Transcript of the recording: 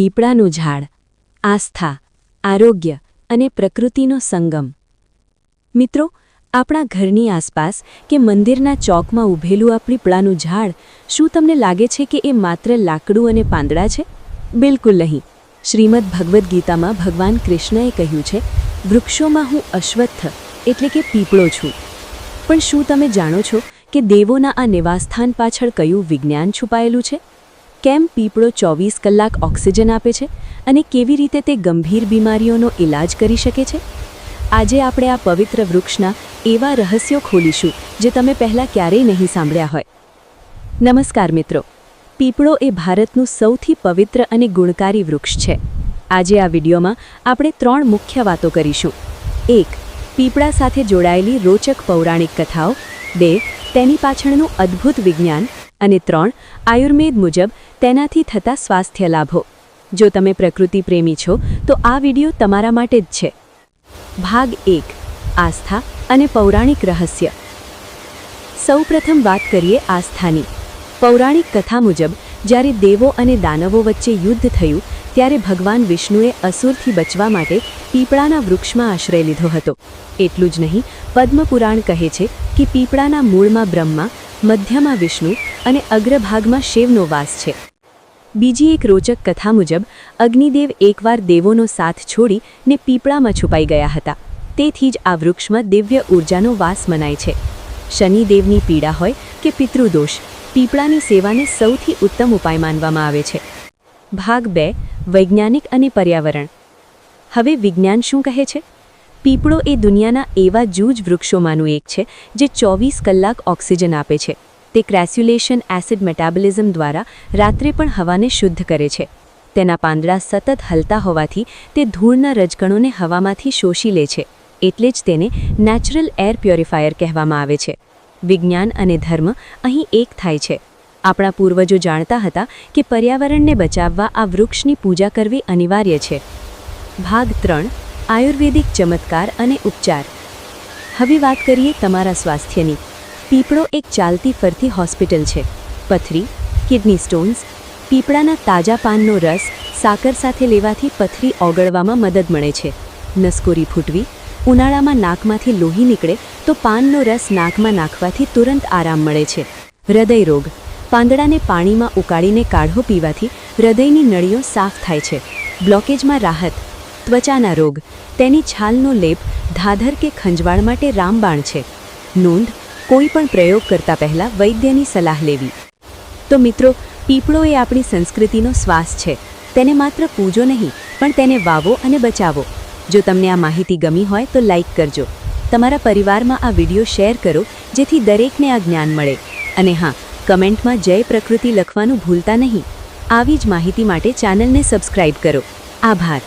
પીપળાનું ઝાડ, આસ્થા, આરોગ્ય અને પ્રકૃતિનો સંગમ. મિત્રો, આપણા ઘરની આસપાસ કે મંદિરના ચોકમાં ઊભેલું આ પીપળાનું ઝાડ, શું તમને લાગે છે કે એ માત્ર લાકડું અને પાંદડા છે? બિલકુલ નહીં. શ્રીમદ ભગવદ્ ગીતામાં ભગવાન કૃષ્ણએ કહ્યું છે, વૃક્ષોમાં હું અશ્વત્થ એટલે કે પીપળો છું. પણ શું તમે જાણો છો કે દેવોના આ નિવાસસ્થાન પાછળ કયું વિજ્ઞાન છુપાયેલું છે? કેમ પીપળો ચોવીસ કલાક ઓક્સિજન આપે છે અને કેવી રીતે તે ગંભીર બીમારીઓનો ઇલાજ કરી શકે છે? આજે આપણે આ પવિત્ર વૃક્ષના એવા રહસ્યો ખોલીશું જે તમે પહેલાં ક્યારેય નહીં સાંભળ્યા હોય. નમસ્કાર મિત્રો. પીપળો એ ભારતનું સૌથી પવિત્ર અને ગુણકારી વૃક્ષ છે. આજે આ વિડીયોમાં આપણે ત્રણ મુખ્ય વાતો કરીશું. એક, પીપળા સાથે જોડાયેલી રોચક પૌરાણિક કથાઓ. બે, તેની પાછળનું અદ્ભુત વિજ્ઞાન. અને ત્રણ, આયુર્વેદ મુજબ તેનાથી થતા સ્વાસ્થ્ય લાભો. જો તમે પ્રકૃતિ પ્રેમી છો, તો આ વીડિયો તમારા માટે જ છે. ભાગ એક, આસ્થા અને પૌરાણિક રહસ્ય. સૌપ્રથમ વાત કરીએ આસ્થાની. પૌરાણિક કથા મુજબ, જ્યારે દેવો અને દાનવો વચ્ચે યુદ્ધ થયું, ત્યારે ભગવાન વિષ્ણુએ અસુરથી બચવા માટે પીપળાના વૃક્ષમાં આશ્રય લીધો હતો. એટલું જ નહીં, પદ્મપુરાણ કહે છે કે પીપળાના મૂળમાં બ્રહ્મા મધ્યમાં વિષ્ણુ અને અગ્રભાગમાં શિવનો વાસ છે. બીજી એક રોચક કથા મુજબ, અગ્નિદેવ એકવાર દેવોનો સાથ છોડી ને પીપળામાં છુપાઈ ગયા હતા. તેથી જ આ વૃક્ષમાં દિવ્ય ઊર્જાનો વાસ મનાય છે. શનિદેવની પીડા હોય કે પિતૃદોષ, પીપળાની સેવાને સૌથી ઉત્તમ ઉપાય માનવામાં આવે છે. ભાગ બે, વૈજ્ઞાનિક અને પર્યાવરણ. હવે વિજ્ઞાન શું કહે છે? પીપળો એ દુનિયાના એવા જૂજ વૃક્ષોમાંનું એક છે, જે ચોવીસ કલાક ઓક્સિજન આપે છે. તે ક્રેસ્યુલેશન એસિડ મેટાબોલિઝમ દ્વારા રાત્રે પણ હવાને શુદ્ધ કરે છે. તેના પાંદડા સતત હલતા હોવાથી તે ધૂળના રજકણોને હવામાંથી શોષી લે છે. એટલે જ તેને નેચરલ એર પ્યોરિફાયર કહેવામાં આવે છે. વિજ્ઞાન અને ધર્મ અહીં એક થાય છે. આપણા પૂર્વજો જાણતા હતા કે પર્યાવરણને બચાવવા આ વૃક્ષની પૂજા કરવી અનિવાર્ય છે. ભાગ ત્રણ આયુર્વેદિક ચમત્કાર અને ઉપચાર. હવે વાત કરીએ તમારા સ્વાસ્થ્યની. પીપળો એક ચાલતી ફરતી હોસ્પિટલ છે. પથરી, કિડની સ્ટોન્સ, પીપળાના તાજા પાનનો રસ સાકર સાથે લેવાથી પથરી ઓગળવામાં મદદ મળે છે. નસકોરી ફૂટવી, ઉનાળામાં નાકમાંથી લોહી નીકળે તો પાનનો રસ નાકમાં નાખવાથી તુરંત આરામ મળે છે. હૃદય રોગ. પાંદડાને પાણીમાં ઉકાળીને કાઢો પીવાથી હૃદયની નળીઓ સાફ થાય છે. બ્લોકેજમાં રાહત. ત્વચાના રોગ, તેની છાલનો લેપ, ધાધર કે ખંજવાળ માટે રામબાણ છે. નોંધ, કોઈ પણ પ્રયોગ કરતા પહેલાં વૈદ્યની સલાહ લેવી. તો મિત્રો, પીપળો એ આપણી સંસ્કૃતિનો શ્વાસ છે. તેને માત્ર પૂજો નહીં, પણ તેને વાવો અને બચાવો. જો તમને આ માહિતી ગમી હોય તો લાઈક કરજો. તમારા પરિવારમાં આ વીડિયો શેર કરો, જેથી દરેકને આ જ્ઞાન મળે. અને હા, કમેન્ટમાં જય પ્રકૃતિ લખવાનું ભૂલતા નહીં. આવી જ માહિતી માટે ચેનલને સબસ્ક્રાઇબ કરો. આભાર.